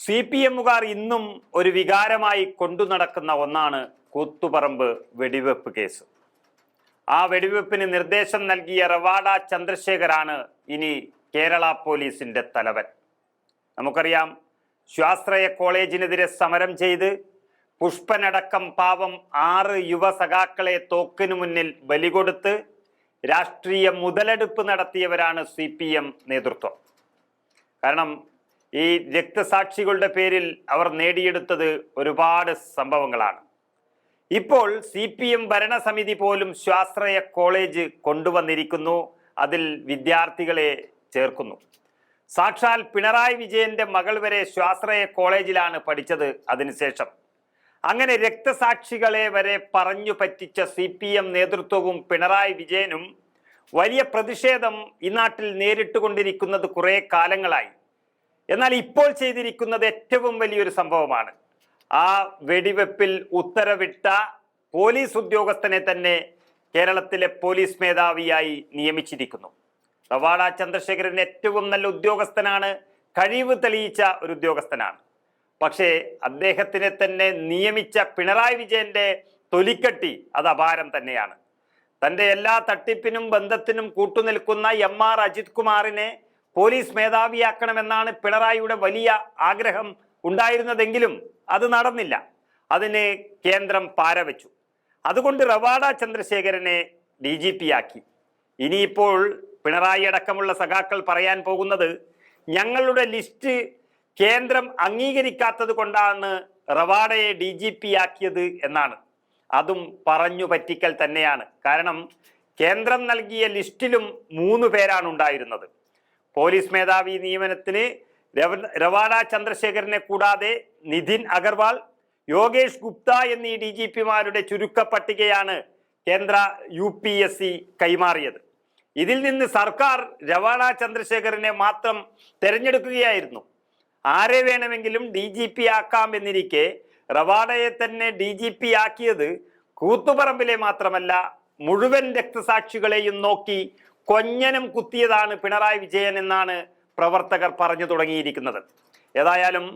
C P എമ്മുകാർ ഇന്നും ഒരു വികാരമായി കൊണ്ടു നടക്കുന്ന ഒന്നാണ് കൂത്തുപറമ്പ് വെടിവെപ്പ് കേസ്. ആ വെടിവെപ്പിന് നിർദ്ദേശം നൽകിയ റവാഡ ചന്ദ്രശേഖരാണ് ഇനി കേരള പോലീസിന്റെ തലവൻ. നമുക്കറിയാം സ്വാശ്രയ കോളേജിനെതിരെ സമരം ചെയ്ത് പുഷ്പനടക്കം പാവം ആറ് യുവ സഖാക്കളെ തോക്കിനു മുന്നിൽ ബലികൊടുത്ത് രാഷ്ട്രീയ മുതലെടുപ്പ് നടത്തിയവരാണ് സി നേതൃത്വം. കാരണം ഈ രക്തസാക്ഷികളുടെ പേരിൽ അവർ നേടിയെടുത്തത് ഒരുപാട് സംഭവങ്ങളാണ്. ഇപ്പോൾ സി പി എം ഭരണസമിതി പോലും സ്വാശ്രയ കോളേജ് കൊണ്ടുവന്നിരിക്കുന്നു. അതിൽ വിദ്യാർത്ഥികളെ ചേർക്കുന്നു. സാക്ഷാൽ പിണറായി വിജയന്റെ മകൾ വരെ സ്വാശ്രയ കോളേജിലാണ് പഠിച്ചത് അതിനുശേഷം അങ്ങനെ രക്തസാക്ഷികളെ വരെ പറഞ്ഞു പറ്റിച്ച സി പി എം നേതൃത്വവും പിണറായി വിജയനും വലിയ പ്രതിഷേധം ഈ നാട്ടിൽ നേരിട്ടുകൊണ്ടിരിക്കുന്നത് കുറെ കാലങ്ങളായി. എന്നാൽ ഇപ്പോൾ ചെയ്തിരിക്കുന്നത് ഏറ്റവും വലിയൊരു സംഭവമാണ്. ആ വെടിവെപ്പിൽ ഉത്തരവിട്ട പോലീസ് ഉദ്യോഗസ്ഥനെ തന്നെ കേരളത്തിലെ പോലീസ് മേധാവിയായി നിയമിച്ചിരിക്കുന്നു. റവാഡ ചന്ദ്രശേഖരൻ ഏറ്റവും നല്ല ഉദ്യോഗസ്ഥനാണ്. കഴിവ് തെളിയിച്ച ഒരു ഉദ്യോഗസ്ഥനാണ്. പക്ഷേ അദ്ദേഹത്തിനെ തന്നെ നിയമിച്ച പിണറായി വിജയന്റെ തൊലിക്കട്ടി അത് അപാരം തന്നെയാണ്. തന്റെ എല്ലാ തട്ടിപ്പിനും ബന്ധത്തിനും കൂട്ടുനിൽക്കുന്ന എം ആർ അജിത് കുമാറിനെ പോലീസ് മേധാവിയാക്കണമെന്നാണ് പിണറായിയുടെ വലിയ ആഗ്രഹം ഉണ്ടായിരുന്നതെങ്കിലും അത് നടന്നില്ല. അതിന് കേന്ദ്രം പാരവച്ചു. അതുകൊണ്ട് റവാഡ ചന്ദ്രശേഖരനെ ഡി ജി പി ആക്കി ഇനിയിപ്പോൾ പിണറായി അടക്കമുള്ള സഖാക്കൾ പറയാൻ പോകുന്നത് ഞങ്ങളുടെ ലിസ്റ്റ് കേന്ദ്രം അംഗീകരിക്കാത്തത് കൊണ്ടാണ് റവാഡയെ ഡി ജി പി ആക്കിയത് എന്നാണ്. അതും പറഞ്ഞു പറ്റിക്കൽ തന്നെയാണ്. കാരണം കേന്ദ്രം നൽകിയ ലിസ്റ്റിലും മൂന്ന് പേരാണ് ഉണ്ടായിരുന്നത്. പോലീസ് മേധാവി നിയമനത്തിന് രവ- രവാഡ ചന്ദ്രശേഖരനെ കൂടാതെ നിതിൻ അഗർവാൾ യോഗേഷ് ഗുപ്ത എന്നീ ഡി ജി പിമാരുടെ ചുരുക്കപ്പട്ടികയാണ് കേന്ദ്ര യു പി എസ് സി കൈമാറിയത്. ഇതിൽ നിന്ന് സർക്കാർ രവാഡ ചന്ദ്രശേഖരനെ മാത്രം തിരഞ്ഞെടുക്കുകയായിരുന്നു. ആരെ വേണമെങ്കിലും ഡി ജി പി ആക്കാം എന്നിരിക്കെ റവാഡയെ തന്നെ ഡി ജി പി ആക്കിയത് കൂത്തുപറമ്പിലെ മാത്രമല്ല മുഴുവൻ രക്തസാക്ഷികളെയും നോക്കി കൊഞ്ഞനം കുത്തിയതാണ് പിണറായി വിജയൻ എന്നാണ് പ്രവർത്തകർ പറഞ്ഞു തുടങ്ങിയിരിക്കുന്നത്. ഏതായാലും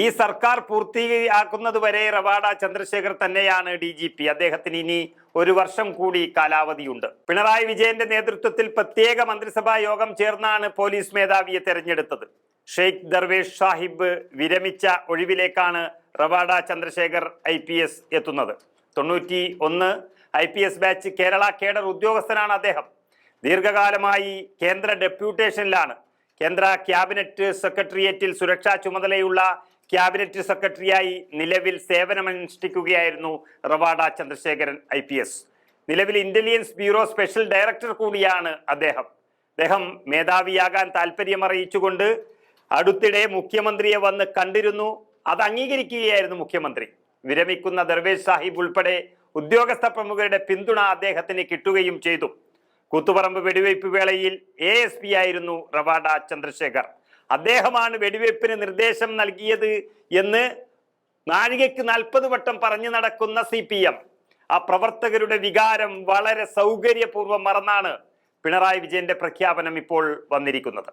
ഈ സർക്കാർ പൂർത്തിയാക്കുന്നത് വരെ റവാഡ ചന്ദ്രശേഖർ തന്നെയാണ് ഡി ജി പി. അദ്ദേഹത്തിന് ഇനി ഒരു വർഷം കൂടി കാലാവധിയുണ്ട്. പിണറായി വിജയന്റെ നേതൃത്വത്തിൽ പ്രത്യേക മന്ത്രിസഭാ യോഗം ചേർന്നാണ് പോലീസ് മേധാവിയെ തെരഞ്ഞെടുത്തത്. ഷെയ്ഖ് ദർവേഷ് സാഹിബ് വിരമിച്ച ഒഴിവിലേക്കാണ് Ravada Chandrashekhar I P S എത്തുന്നത്. തൊണ്ണൂറ്റി ഒന്ന് I P S batch Kerala cadre ഉദ്യോഗസ്ഥനാണ് അദ്ദേഹം. ദീർഘകാലമായി കേന്ദ്ര ഡെപ്യൂട്ടേഷനിലാണ്. കേന്ദ്ര ക്യാബിനറ്റ് സെക്രട്ടേറിയറ്റിൽ സുരക്ഷാ ചുമതലയുള്ള ക്യാബിനറ്റ് സെക്രട്ടറിയായി നിലവിൽ സേവനമനുഷ്ഠിക്കുകയായിരുന്നു Ravada Chandrasekharan I P S. നിലവിൽ ഇന്റലിജൻസ് ബ്യൂറോ സ്പെഷ്യൽ ഡയറക്ടർ കൂടിയാണ് അദ്ദേഹം. അദ്ദേഹം മേധാവിയാകാൻ താല്പര്യമറിയിച്ചുകൊണ്ട് അടുത്തിടെ മുഖ്യമന്ത്രിയെ വന്ന് കണ്ടിരുന്നു. അത് അംഗീകരിക്കുകയായിരുന്നു മുഖ്യമന്ത്രി. വിരമിക്കുന്ന ദർവേഷ് സാഹിബ് ഉൾപ്പെടെ ഉദ്യോഗസ്ഥ പ്രമുഖരുടെ പിന്തുണ അദ്ദേഹത്തിന് കിട്ടുകയും ചെയ്തു. കൂത്തുപറമ്പ് വെടിവയ്പ് വേളയിൽ എ എസ് പി ആയിരുന്നു റവാഡ ചന്ദ്രശേഖർ. അദ്ദേഹമാണ് വെടിവയ്പ്പിന് നിർദ്ദേശം നൽകിയത് എന്ന് നാഴികയ്ക്ക് നാൽപ്പത് വട്ടം പറഞ്ഞു നടക്കുന്ന സി പി എം ആ പ്രവർത്തകരുടെ വികാരം വളരെ സൗകര്യപൂർവം മറന്നാണ് പിണറായി വിജയന്റെ പ്രഖ്യാപനം ഇപ്പോൾ വന്നിരിക്കുന്നത്.